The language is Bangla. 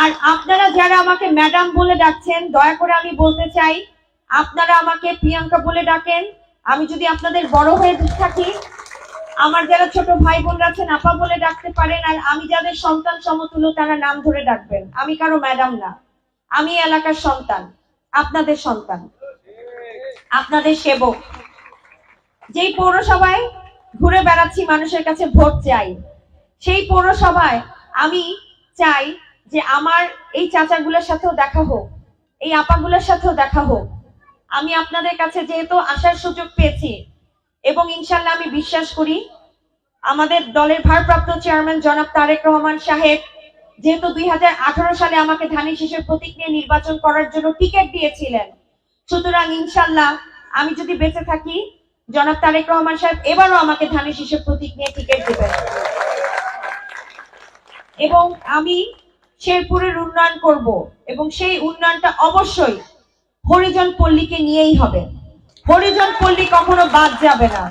আর আপনারা যারা আমাকে ম্যাডাম বলে ডাকছেন, দয়া করে আমি বলতে চাই, আপনারা আমাকে প্রিয়াঙ্কা বলে ডাকেন। আমি যদি আপনাদের বড় হয়ে থাকি, আমার যারা ছোট ভাই বোনরা আছেন, আপা বলে ডাকতে পারেন, আর আমি যাদের সন্তান সমতুল্য, তারা নাম ধরে ডাকবেন। আমি কারও ম্যাডাম না। আমি এলাকার সন্তান, আপনাদের সন্তান। আপনাদের সেবক। যেই পৌরসভায় ঘুরে বেড়াচ্ছি, মানুষের কাছে ভোট চাই। সেই পৌরসভায় আমি চাই যে আমার এই চাচাগুলোর সাথেও দেখা হোক, এই আপাগুলোর সাথেও দেখা হোক। আমি আপনাদের কাছে যেহেতু আসার সুযোগ পেয়েছি এবং ইনশাল্লাহ আমি বিশ্বাস করি, আমাদের দলের ভারপ্রাপ্ত চেয়ারম্যান জনাব তারেক রহমান সাহেব যেহেতু দুই সালে আমাকে ধানের শীষের প্রতীক নিয়ে নির্বাচন করার জন্য টিকিট দিয়েছিলেন, সুতরাং ইনশাল্লাহ আমি যদি বেঁচে থাকি, জনাব তারেক রহমান সাহেব এবারও আমাকে ধানের শীষের প্রতীক নিয়ে টিকিট দেবেন। এবং আমি শেরপুরের উন্নয়ন করব এবং সেই উন্নয়নটা অবশ্যই হরিজন পল্লীকে নিয়েই হবে। হরিজন পল্লী কখনো বাদ যাবে না।